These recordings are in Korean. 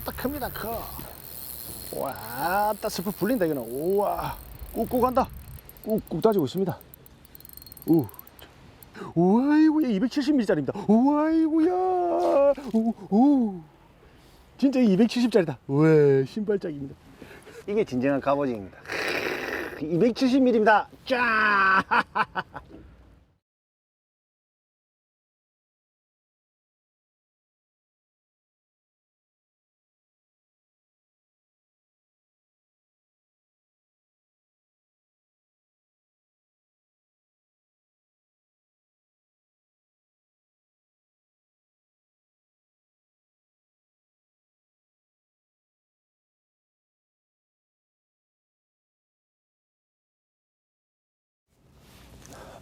아따 큽니다 커. 와, 아따 스프 불린다 이거는. 우와 꾹꾹 한다. 꾹꾹 따지고 있습니다. 우 우와이구야 270ml짜리입니다. 우와이구야 우, 우. 진짜 270짜리다. 우와 신발짝입니다. 이게 진정한 갑오징입니다. 270ml입니다. 쫙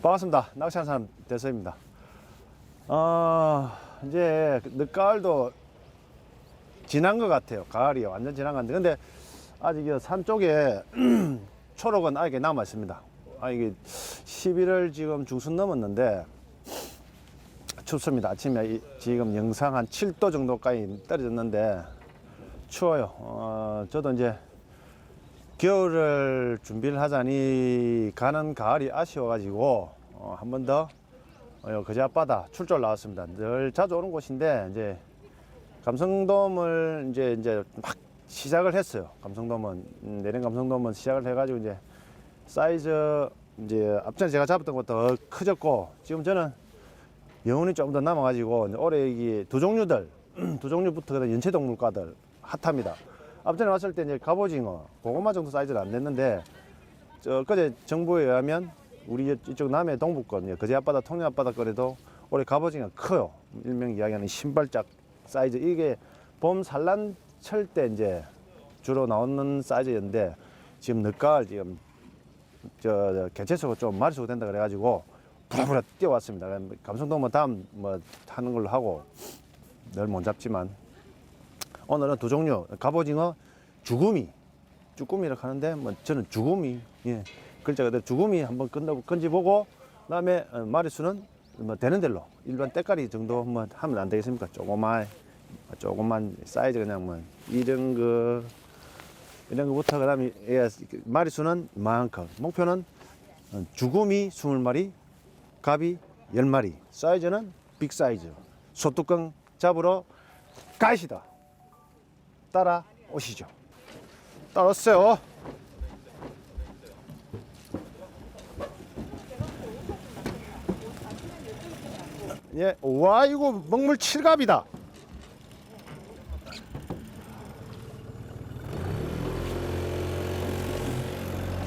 반갑습니다. 낚시하는 사람 대서입니다. 어, 이제 늦가을도 지난 것 같아요. 가을이 완전 지난 것 같은데. 근데 아직 이산 쪽에 초록은 아직 남아 있습니다. 아, 이게 11월 지금 중순 넘었는데 춥습니다. 아침에 이- 지금 영상 한 7도 정도까지 떨어졌는데 추워요. 어, 저도 이제 겨울을 준비를 하자니 가는 가을이 아쉬워가지고 어, 한 번 더 어, 거제 앞바다 출조를 나왔습니다. 늘 자주 오는 곳인데 이제 감성돔을 이제 이제 막 시작을 했어요. 감성돔은 음, 내린 감성돔은 시작을 해가지고 이제 사이즈 이제 앞전에 제가 잡았던 것도 더 커졌고 지금 저는 영혼이 좀더 남아가지고 올해 이게 두 종류들 두 종류부터 그다음 연체 동물과들 핫합니다. 앞전에 왔을 때 이제 갑오징어 고구마 정도 사이즈는 안 됐는데 저 그제 정부에 의하면 우리 이쪽 남해 동부권 거제 앞바다 통영 앞바다 거리도 올해 갑오징어 커요. 일명 이야기하는 신발짝 사이즈. 이게 봄 산란철 때 이제 주로 나오는 사이즈였는데 지금 늦가을 지금 저, 저 개체수가 좀 마리수가 된다 그래가지고 부라부라 뛰어왔습니다. 감성돔은 다음 뭐 하는 걸로 하고 늘 못 잡지만 오늘은 두 종류. 갑오징어 주구미. 쭈꾸미라고 하는데 뭐 저는 주구미. 예 글자 그대로 주구미 한번 건져 건지보고 그다음에 어, 마리수는 뭐 되는 대로 일반 때깔이 정도 뭐 하면 안 되겠습니까? 조그만 조그만 사이즈 그냥 뭐 이런 거 이런 거부터 그다음에 예, 마리수는 이만큼 목표는 어, 주구미 20마리 갑이 10마리. 사이즈는 빅 사이즈. 소뚜껑 잡으러 가시다. 따라 오시죠. 따라오세요. 예, 와 이거 먹물 칠갑이다.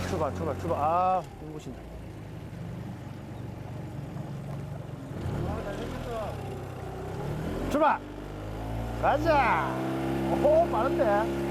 출발, 출발, 출발. 아, 눈부신다. 출발. 가자. 오, 빠른데.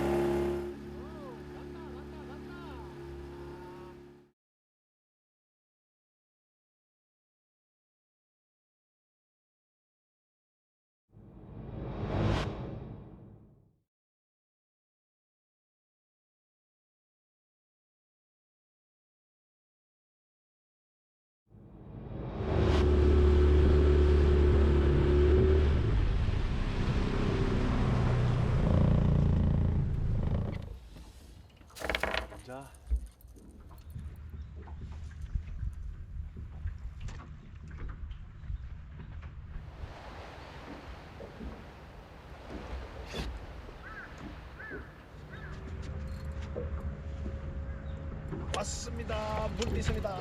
왔습니다. 물 있습니다.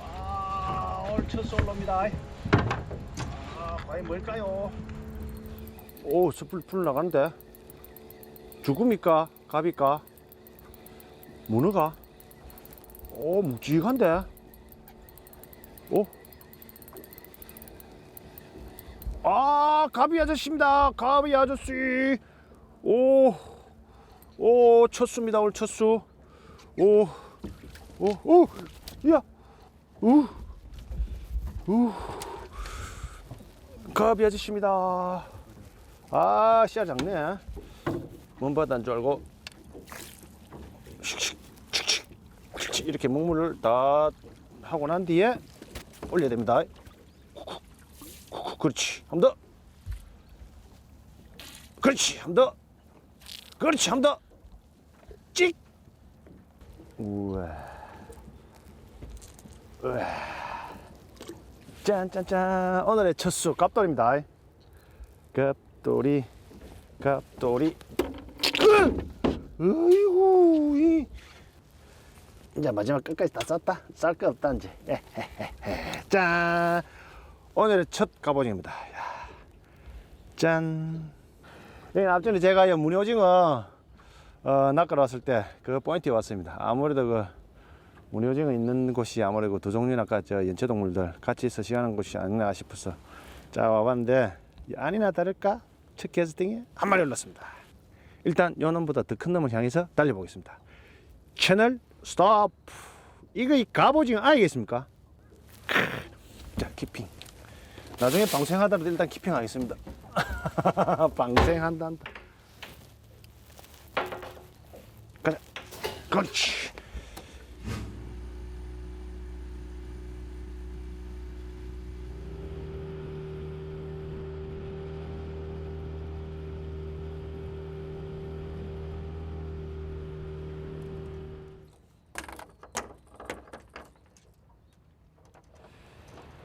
아, 얼쳐서 올라옵니다. 아, 과연 뭘까요? 오, 불 나가는데. 죽음입니까? 갑입니까? 문어가? 오, 묵직한데? 오? 아, 가비 아저씨입니다. 가비 아저씨. 오, 오, 첫수입니다. 오늘 첫수. 오, 오, 오, 야, 우, 우. 가비 아저씨입니다. 아, 씨앗 작네. 먼 바다인 줄 알고 칙칙 칙칙 칙칙 이렇게 먹물을 다 하고 난 뒤에 올려야 됩니다. 쿡쿡 쿡쿡 그렇지 한 번 더. 그렇지 한 번 더. 그렇지 한 번 더. 찍. 우와. 짠짠짠. 오늘의 첫수 갑돌입니다. 갑돌이, 갑돌이. 으이구, 이. 이제 마지막 끝까지 다 썼다. 쌀 거 없다 이제. 에헤헤헤. 짠. 오늘의 첫 갑오징어입니다. 야. 짠. 예, 앞전에 제가 이 무늬오징어 어, 낚으러 왔을 때 그 포인트에 왔습니다. 아무래도 그 무늬오징어 있는 곳이 아무래도 두 종류나 아까 저 연체동물들 같이 있어 시간하는 곳이 아니나 싶어서 자 와봤는데 이 아니나 다를까 첫 캐스팅에 한 마리 올랐습니다. 일단 요 놈보다 더 큰 놈을 향해서 달려보겠습니다. 채널 스톱. 이거 이 갑오징어 아니겠습니까? 자 키핑. 나중에 방생하더라도 일단 키핑 하겠습니다. 방생한다 한다. 가자. 그렇지.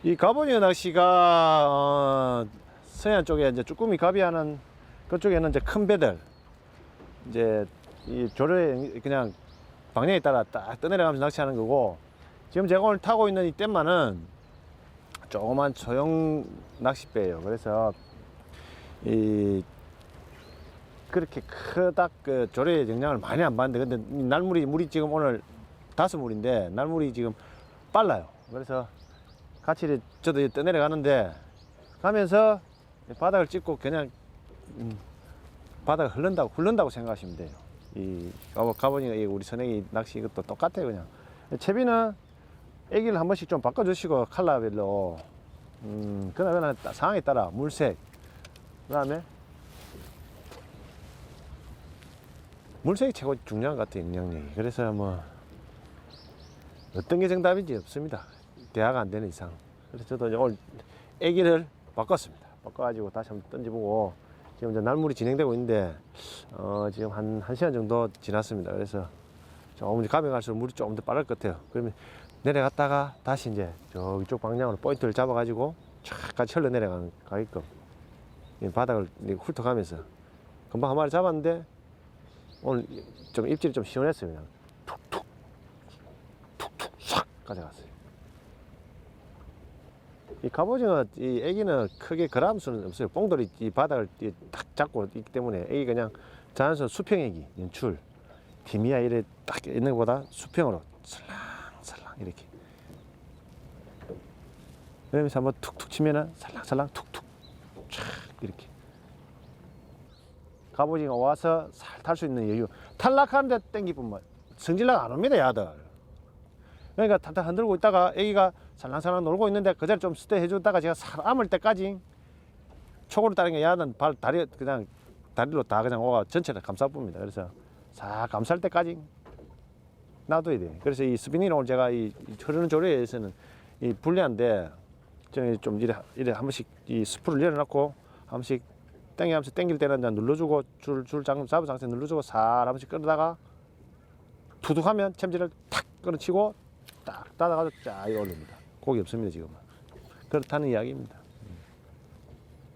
이 가보니어 낚시가 어, 서해안 쪽에 이제 쭈꾸미 가비하는 그쪽에는 이제 큰 배들 이제 이 조례 그냥 방향에 따라 딱 떠내려가면서 낚시하는 거고 지금 제가 오늘 타고 있는 이 댐만은 조그만 소형 낚싯배예요. 그래서 이 그렇게 크다 그 조례 영향을 많이 안 받는데 근데 이 날물이 물이 지금 오늘 다섯 물인데 날물이 지금 빨라요. 그래서 같이 저도 떠내려가는데 가면서 바닥을 찍고 그냥 음, 바닥을 흐른다고 흐른다고 생각하시면 돼요. 이 가보니까 이 우리 선행이 낚시 이것도 똑같아요 그냥. 채비는 애기를 한 번씩 좀 바꿔주시고 칼라별로 음 그나저나 따- 상황에 따라 물색 그 다음에 물색이 최고 중요한 것 같아요 영향력이. 그래서 뭐 어떤 게 정답인지 없습니다. 대화가 안 되는 이상. 그래서 저도 오늘 애기를 바꿨습니다. 바꿔가지고 다시 한번 던져보고 지금 이제 날물이 진행되고 있는데 어, 지금 한, 한 시간 정도 지났습니다. 그래서 조금 이제 가면 갈수록 물이 조금 더 빠를 것 같아요. 그러면 내려갔다가 다시 이제 저쪽 방향으로 포인트를 잡아가지고 촥 같이 흘러 내려가게끔 이 바닥을 훑어가면서 금방 한 마리 잡았는데 오늘 좀 입질이 좀 시원했어요. 그냥 툭툭 툭툭 싹 가져갔어요. 이 갑오징어 이 애기는 크게 그람 수는 없어요. 뽕돌이 이 바닥을 이 딱 잡고 있기 때문에 애기 그냥 자연스러운 수평 애기 연출 디미야 이래 딱 있는 것보다 수평으로 살랑살랑 이렇게. 그러면서 한번 툭툭 치면은 살랑살랑 툭툭 촥 이렇게. 갑오징어 와서 살 탈 수 있는 여유. 탈락하는데 땡기뿐만. 성질나가 안 옵니다 야들. 그러니까 탈탈 흔들고 있다가 애기가 살랑살랑 놀고 있는데 그 자리 좀 스테 해 주다가 제가 살 아물 때까지 초고를 따르는 게 야는 발 다리 그냥 다리로 다 그냥 오가 전체를 감싸봅니다. 그래서 싹 감쌀 때까지 놔둬야 돼. 그래서 이 스피닝 오늘 제가 이, 이 흐르는 조례에서는 이 불리한데 좀 이래 이래 한 번씩 이 스프를 내려놓고 한 번씩 땡기면서 땡길 때는 이제 눌러주고 줄줄 잡은 상태 눌러주고 살 한 번씩 끌다가 투둑하면 챔질을 탁 끊어치고 딱 닫아가지고 쫙 올립니다. 고기 없습니다 지금은. 그렇다는 이야기입니다.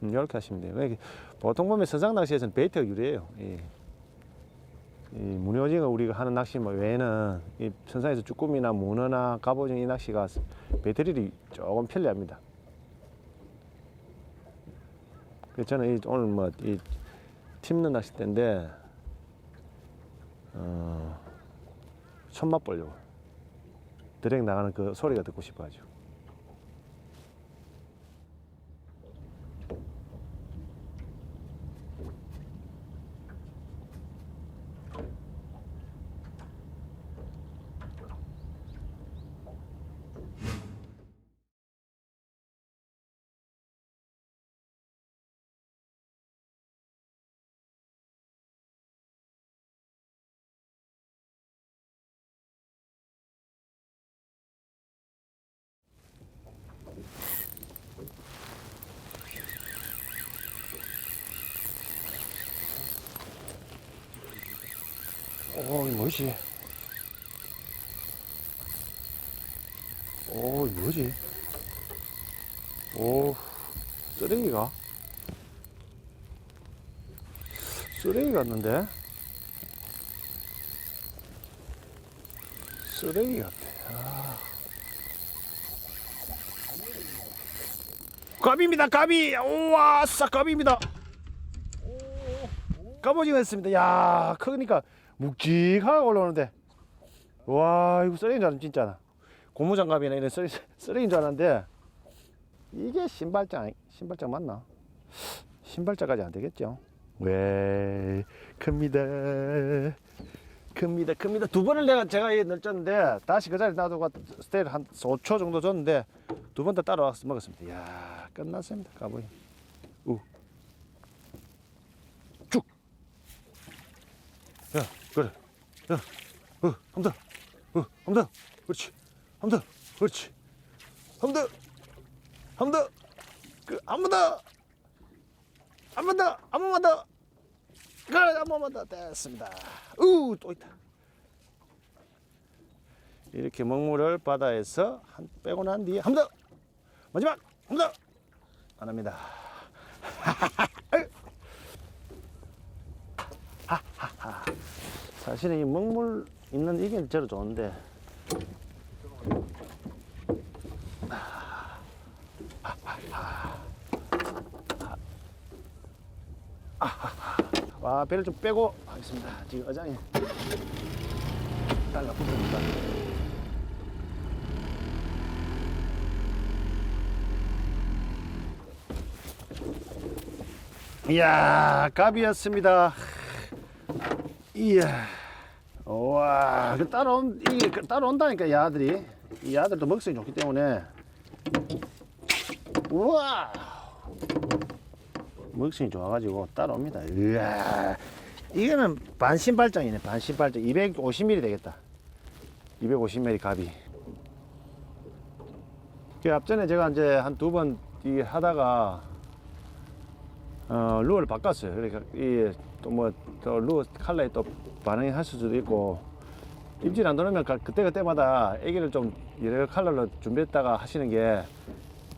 음, 이렇게 하시면 돼요. 보통 보면 서장 낚시에서는 베이트가 유리해요. 이, 이 무늬오징어 우리가 하는 낚시 뭐 외에는 이 선상에서 쭈꾸미나 문어나 갑오징어 이 낚시가 배터리를 조금 편리합니다. 저는 이 오늘 뭐이 팀는 낚싯대인데 어, 손맛 보려고 드랙 나가는 그 소리가 듣고 싶어 가지고. 오, 이 뭐지? 오, 이 뭐지? 오, 쓰레기가? 쓰레기 같는데? 쓰레기 같아. 아. 갑입니다, 갑이! 우와, 싸, 갑입니다. 갑오징어 했습니다. 야, 크니까 묵직하게 올라오는데. 와, 이거 쓰레기인 줄 알았는 진짜나. 고무장갑이나 이런 쓰레기, 쓰레기인 줄 알았는데. 이게 신발장, 신발장 맞나? 신발장까지 안 되겠죠? 왜, 큽니다. 큽니다, 큽니다. 두 번을 내가 제가 이 널쳤는데, 다시 그 자리에 놔두고 스테이를 한 5초 정도 줬는데, 두 번 더 따라와서 먹었습니다. 이야, 끝났습니다. 가보이. 우. 쭉. 야, 그래. 야, 어, 더. 어, 더. 그렇지. 더. 그렇지. 번 더. 그. 한 번만 더. 그래, 더. 됐습니다. 우, 또 있다. 이렇게 먹물을 바다에서 한 빼고 난 뒤에 더. 마지막 더. 안 합니다. 사실은 이 먹물 있는 이게 제일 좋은데. 와 배를 좀 빼고 하겠습니다. 지금 어장에 달라붙습니다. 이야 갑이었습니다. 이야 와, 그 따라온 이게 그 따라온다니까 이 아들이 이 아들도 먹성이 좋기 때문에 우와 먹성이 좋아가지고 따라옵니다. 이야 이거는 반신발장이네 반신발장 250mm 되겠다. 250mm 갑이. 그 앞전에 제가 이제 한 두번이 하다가 어, 루어를 바꿨어요. 그러니까 이 또뭐또 루어 칼라에 또 반응이 할 수도 있고 입질 안 들어오면 그때 그때마다 애기를 좀 여러 칼라로 준비했다가 하시는 게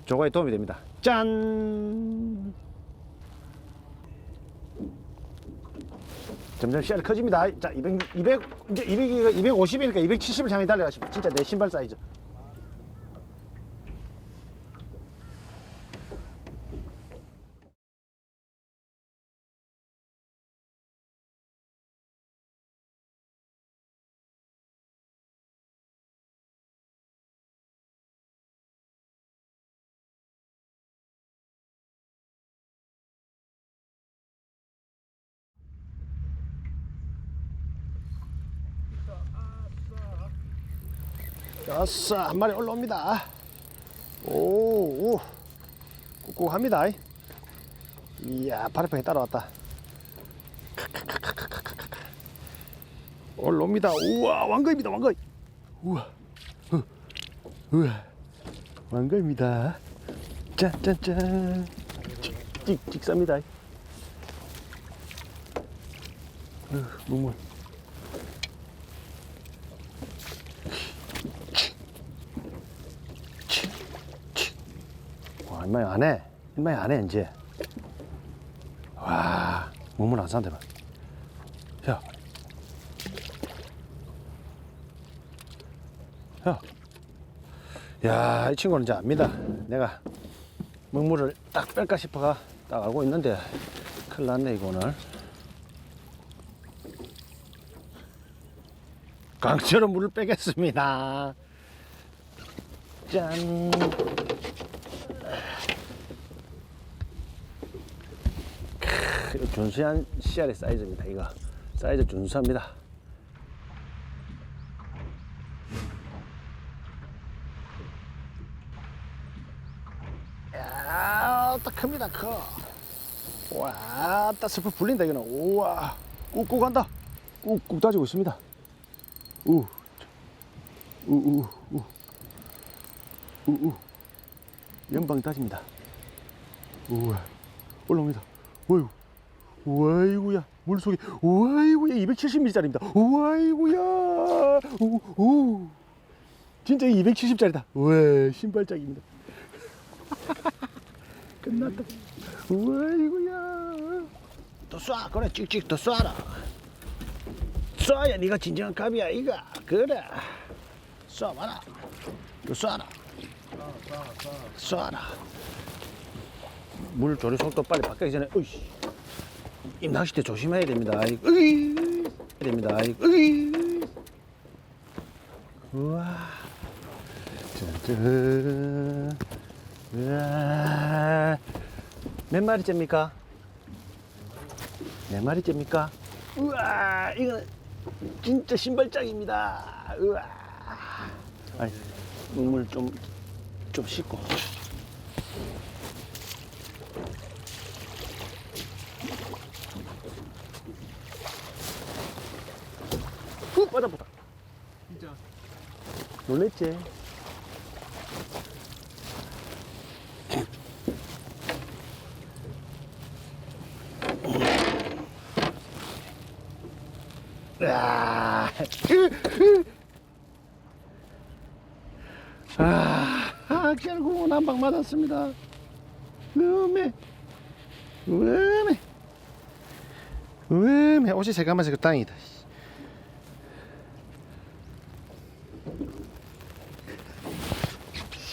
조과에 도움이 됩니다. 짠. 점점 씨알이 커집니다. 자, 200, 200, 이제 200, 250이니까 270을 향해 달려가시면 진짜 내 신발 사이즈. 아싸 한 마리 올라옵니다. 오, 오. 꾹꾹합니다. 이야 발판에 따라왔다. 올라옵니다. 우와 왕거입니다 왕거 우와. 어, 우와. 왕거입니다. 짠짠짠. 찍 찍 쌉니다. 어, 물물 인마이 안 해. 인마이 안 해, 이제. 와, 몸을 안 산대, 봐. 야. 야. 야, 이 친구는 이제 압니다. 내가 먹물을 딱 뺄까 싶어가 딱 알고 있는데, 큰일 났네, 이거 오늘. 강제로 물을 빼겠습니다. 짠. 이거 준수한 씨알의 사이즈입니다. 이거 사이즈 준수합니다. 야, 딱 큽니다. 커. 와, 딱 스프 불린다 이거는. 우와, 꾹꾹 한다. 꾹꾹 따지고 있습니다. 우, 우, 우, 우, 우, 우. 연방 따집니다. 우와, 올라옵니다. 어휴. 와이구야 물속에 우와이구야 270ml짜리입니다. 우와이구야. 오, 오. 진짜 270짜리다. 우와 신발짝입니다. 끝났다. 우와이구야. 또 쏴, 그래 찍찍 또 쏴라. 쏴야 네가 진정한 갑이야 이가. 그래. 쏴봐라. 또 쏴라. 쏴라. 물 조리 속도 빨리 바뀌기 전에, 으이씨. 이 낚싯대 조심해야 됩니다. 으이. 됩니다. 으이. 우와. 짠짠. 우와. 몇 마리째입니까? 몇 마리째입니까? 우와, 이거 진짜 신발장입니다. 우와. 아니, 물물 좀, 좀 씻고. 빠져보다. 진짜 놀랬지? 야, 아, 아, 결국은 한 방 맞았습니다. 음에, 음에, 음에, 옷이 새까만색 땅이다.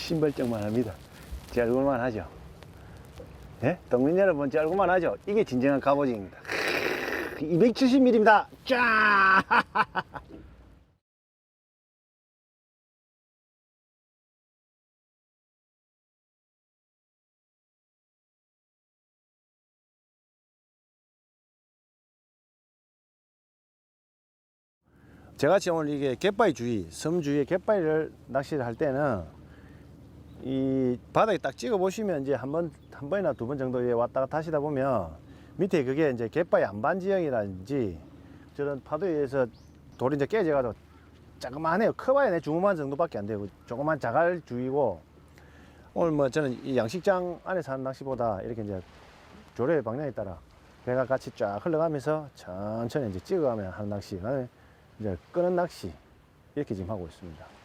신발장만 합니다. 짤구만 하죠. 예? 동민 여러분 짤구만 하죠. 이게 진정한 갑오징입니다. 270mm입니다. 짠! 제가 지금 오늘 이게 갯바위 주의, 섬 주위에 갯바위를 낚시를 할 때는 이 바닥에 딱 찍어 보시면 이제 한 번, 한 번이나 두 번 정도 에 왔다 갔다 하시다 보면 밑에 그게 이제 갯바위 안반 지형이라든지 저런 파도에 의해서 돌이 이제 깨져가지고 자그만해요. 커봐야 내 주무만 정도밖에 안 되고 조그만 자갈 주의고 오늘 뭐 저는 이 양식장 안에서 하는 낚시보다 이렇게 이제 조례 방향에 따라 배가 같이 쫙 흘러가면서 천천히 이제 찍어가면 하는 낚시. 나는 이제 끄는 낚시 이렇게 지금 하고 있습니다.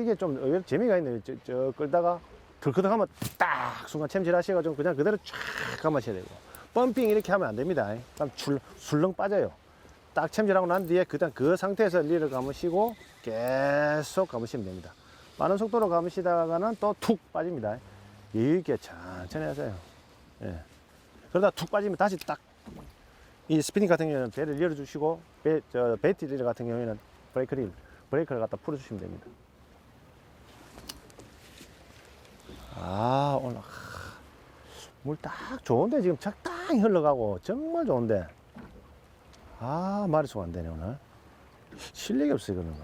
이게 좀 의외로 재미가 있네요. 저, 저 끌다가 덜커덕 하면 딱 순간 챔질 하셔가지고 그냥 그대로 쫙 감으셔야 되고 펌핑 이렇게 하면 안 됩니다. 그럼 출, 술렁 빠져요. 딱 챔질하고 난 뒤에 그다음 그 상태에서 리를 감으시고 계속 감으시면 됩니다. 빠른 속도로 감으시다가는 또 툭 빠집니다. 이렇게 천천히 하세요. 예. 그러다 툭 빠지면 다시 딱 이 스피닝 같은 경우에는 배를 열어주시고 배, 저 베티 릴 같은 경우에는 브레이크 릴, 브레이크를 갖다 풀어주시면 됩니다. 아 오늘 물 딱 좋은데 지금 적당히 흘러가고 정말 좋은데. 아 마리수가 안 되네 오늘. 실력이 없어 이거는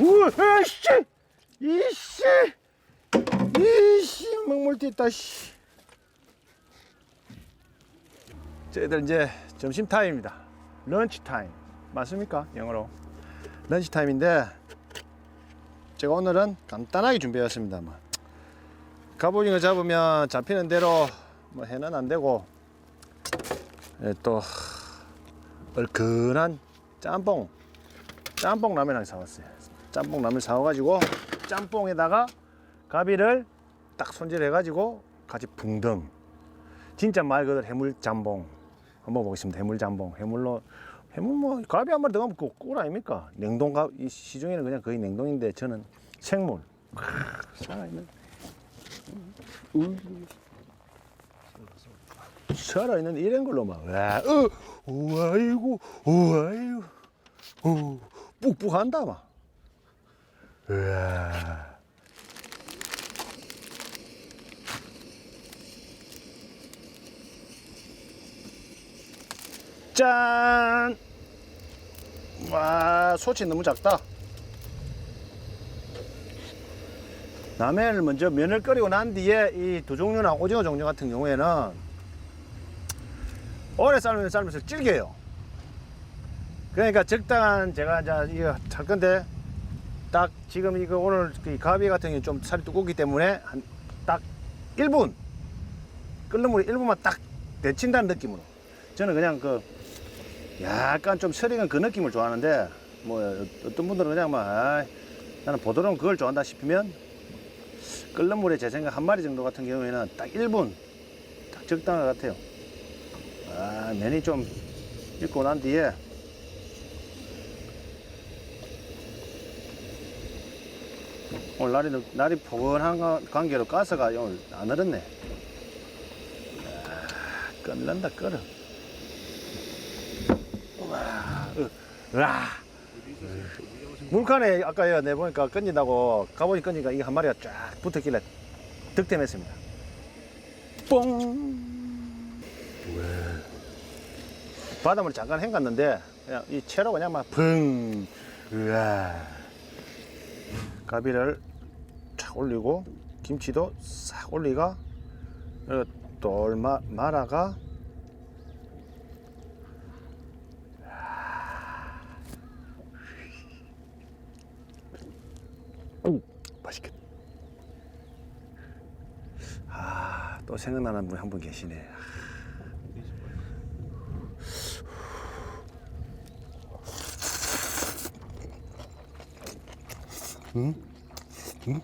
우와 씨! 이씨! 이씨 먹물띠 있다 씨. 저희들 이제 점심 타임입니다. 런치 타임. 맞습니까? 영어로. 런치 타임인데 제가 오늘은 간단하게 준비했습니다 뭐. 갑오징어 잡으면 잡히는 대로 뭐 해는 안 되고 예, 또 얼큰한 짬뽕 짬뽕 라면 하나 사왔어요 짬뽕 라면 사와가지고 짬뽕에다가 가비를 딱 손질해가지고 같이 붕덩 진짜 말 그대로 해물 짬뽕. 한번 먹겠습니다. 해물 짬뽕. 해물로 해물 뭐 가비 한 마리 더 가면 그꿀 아닙니까? 냉동 가이 시중에는 그냥 거의 냉동인데 저는 생물. 크, 살아있는. 음. 살아있는 이런 걸로 막. 와, 어, 우와 이고 우와 이고 어, 뿍뿍한다 막 우와. 짠! 와, 소치 너무 작다. 남해를 먼저 면을 끓이고 난 뒤에 이 두 종류나 오징어 종류 같은 경우에는 오래 삶으면 삶을수록 질겨요. 그러니까 적당한 제가 이제 이거 할 건데 딱 지금 이거 오늘 그 가비 같은 경우 좀 살이 두껍기 때문에 한 딱 1분 끓는 물에 1분만 딱 데친다는 느낌으로. 저는 그냥 그 약간 좀 서리는 그 느낌을 좋아하는데 뭐 어떤 분들은 그냥 막 아이, 나는 보드러운 그걸 좋아한다 싶으면 끓는 물에 제 생각 한 마리 정도 같은 경우에는 딱 1분 딱 적당한 것 같아요. 아 면이 좀 익고 난 뒤에 오늘 날이, 늦- 날이 포근한 가- 관계로 가스가 오늘 안 얼었네 아, 끓는다 끓어 으아. 물칸에 아까 내 보니까 끊긴다고 가보니 끊니까 이게 한 마리가 쫙 붙었길래 득템했습니다. 뽕. 바닷물 잠깐 헹갔는데 그냥 이 채로 그냥 막 붕. 으아. 가비를 쫙 올리고 김치도 싹 올리가 똘 마, 말아가 오, 맛있겠다. 아, 또 생각나는 분 한 분 계시네. 응? 응?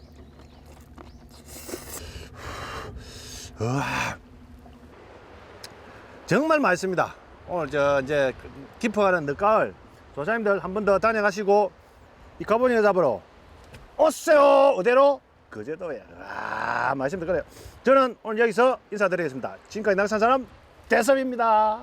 정말 맛있습니다. 오늘 저 이제 깊어가는 늦가을. 조사님들 한 번 더 다녀가시고 이 가보니를 잡으러 오세요. 어대로? 그제도에. 아 맛있습니다. 그래요. 저는 오늘 여기서 인사드리겠습니다. 지금까지 낚시한 사람 대섭입니다